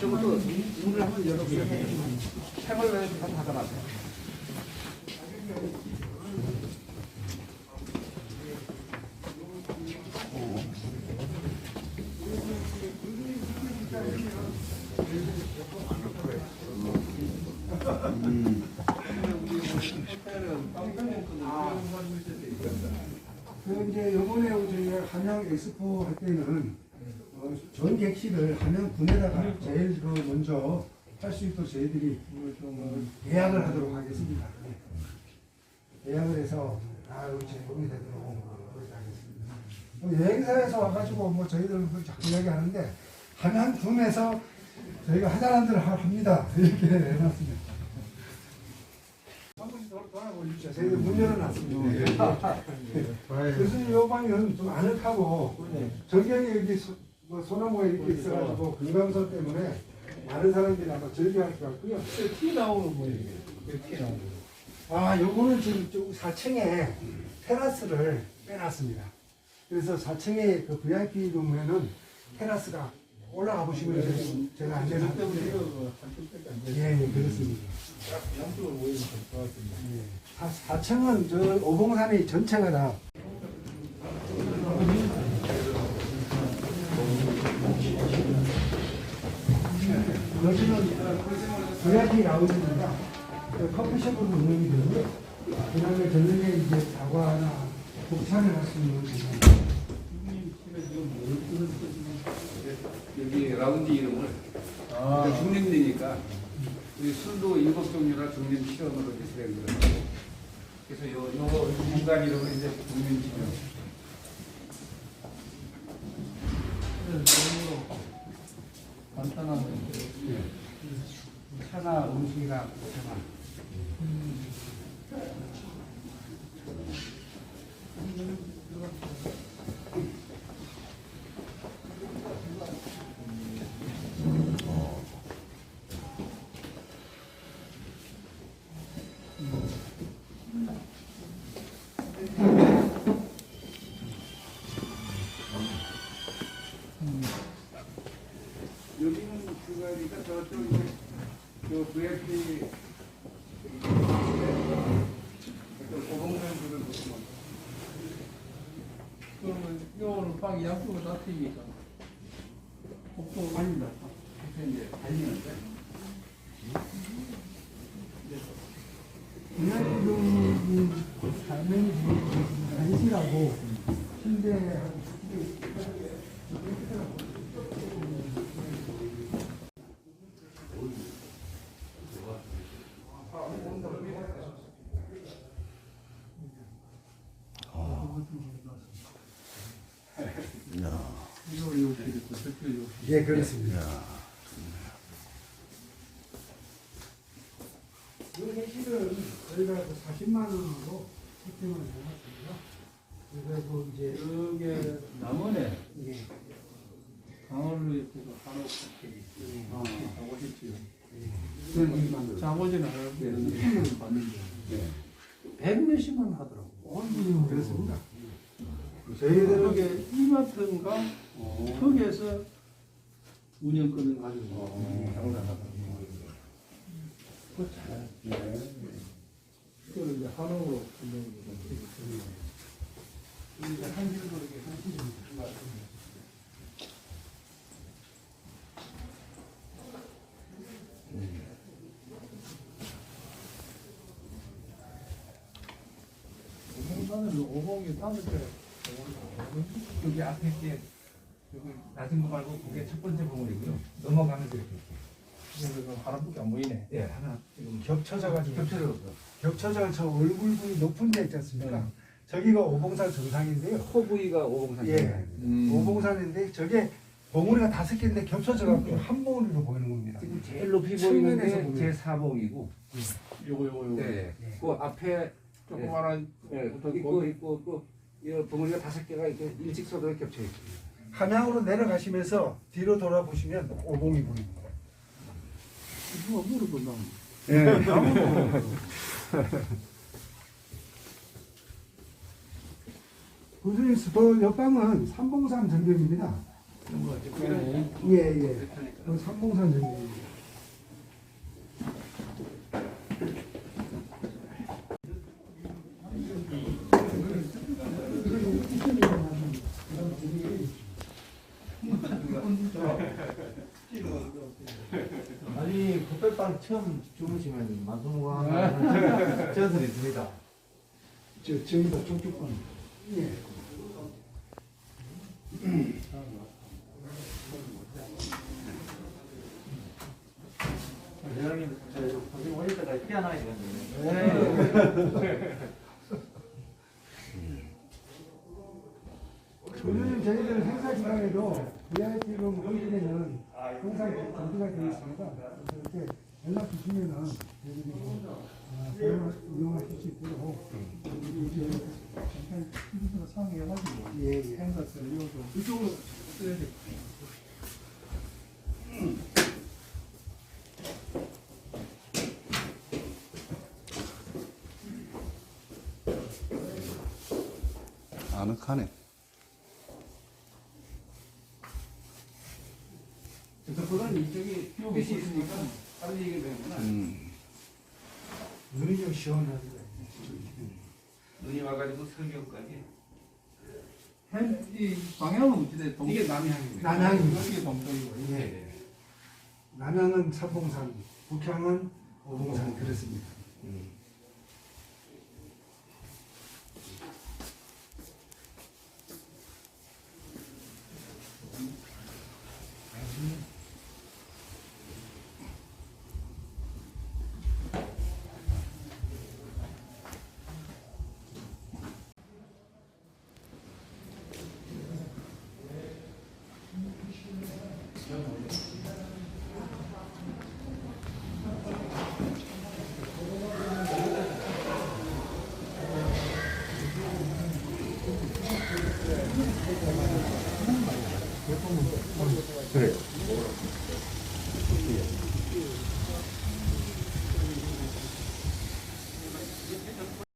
저것도 문을 한번 열어보세요. 해벌레 다 닫아놨어요. 그 이제 요번에 저희가 한양 엑스포 할 때는 어, 전 객실을 한양 군에다가 제일 그 먼저 할 수 있도록 저희들이 어, 예약을 하도록 하겠습니다. 예. 예약을 해서 다 여기 제공이 되도록 그렇게 하겠습니다. 뭐 여행사에서 와가지고 뭐 저희들 그 자꾸 이야기하는데 한양 군에서 저희가 하자는 대로 하- 합니다. 이렇게 해놨습니다. 돌- 돌아보십시오. 저희들 문 열어놨습니다. 교수님 요 방은 좀 아늑하고 전경이 여기 소, 뭐 소나무가 이렇게 있어가지고 금강선 때문에 많은 사람들이 아마 즐겨할 것 같고요. 티 나오는 거예요. 티 나오는 거. 아, 요거는 지금 좀 4층에 테라스를 빼놨습니다. 그래서 4층에 그 VIP 룸에는 테라스가 올라가 보시면 이제 제가 안내를 할게요. 예, 예, 그렇습니다. 양쪽으로 모이면 될것 같은데. 4, 4층은 저 오봉산이 전체가 다 여기는 VIP 라운지입니다. 그 커피숍으로 운영이 되고요. 그 다음에 저녁에 이제 사과나 복차를 할 수 있는 공간. 여기 라운지 이름을 아, 그러니까 중림리니까 우리 술도 일곱 종류나 중림 실험으로 이제 진행을 하고 그래서 요, 요 공간 이름을 이제 중림 지명. 간단한 차나 음식이나 차나 그러면 요거는 빵 양쪽으로 다 튀기잖아. 복도 아닙니다. 이제 달리는데 가맹이 간식하고 침대 이거 욕실 있고 저쪽 욕실. 예, 그렇습니다. 이 회식은 저희가 그 40만 원으로 세팅을 해놨습니다. 그래서 이제 여기에 남원에 예, 강원로 옆에서 한옥 있어요. 가고 싶지요. 그런 만들. 자고지는 않았는데 느낌은 봤는데 백 몇십만 하더라고. 어, 그렇습니다. 저희들은 저녁에 이마트인가 거기에서 운영권을 가지고 장사하다. 그잘 그걸 이제 한옥으로 운영을 이제 이렇게 들어갔습니다. 공사는 오봉이 다섯 개. 여기 앞에 게 여기 낮은 거 말고 그게 첫 번째 봉우리고요. 넘어가면서 이렇게 지금 하나밖에 안 보이네. 예, 하나 지금 겹쳐져가지고 겹쳐져. 겹쳐져 저 얼굴 부위 높은 데 있지 않습니까? 네. 저기가 오봉산 정상인데요. 코 부위가 오봉산. 예, 음. 오봉산인데 저게 봉우리가 다섯 개인데 겹쳐져갖고 한 봉우리로 보이는 겁니다. 지금 제일 높이 측면에서 보이는 보면. 게 제 4봉이고, 요거 요거 요거. 네, 예. 그 앞에 조그마한 예, 또 있고 있고 그이 봉우리가 다섯 개가 이렇게 일직선으로 겹쳐 있고. 함양으로 내려가시면서 뒤로 돌아보시면 오봉이 보입니다. 이거 무릎은 나. 예. 구슬 저 옆방은 삼봉산 전경입니다. 예, 예. 그 삼봉산 전경입니다. 아니 굿백빵 처음 주무시면 만성무가 전설이 있습니다. 저 저기다 쪽쪽 방. 예. 대장님 저 거기 오실 때까지 피어나야 되거든요. 요즘 저희들 행사 기간에도 VIP룸 hội議는 항상 준비가 되어 있습니다. 그래서 이렇게 연락 주시면은 저희들이 뭐, 어, 사용- 이용하실 수 있도록 이제 잠깐 컴퓨터 상의해가지고 예, 예. 행사 때 이거 좀 이쪽으로 써야 돼. 아늑하네. 이쪽이 햇빛이 있으니까 다른 얘기를 되는구나. 음. 눈이 좀 시원한데. 눈이 와가지고 설경까지. 현- 이 방향은 어찌돼? 동- 이게 남향이에요. 남향입니다. 이게 동쪽이고. 예. 남양은 삼봉산, 북향은 오봉산 그렇습니다.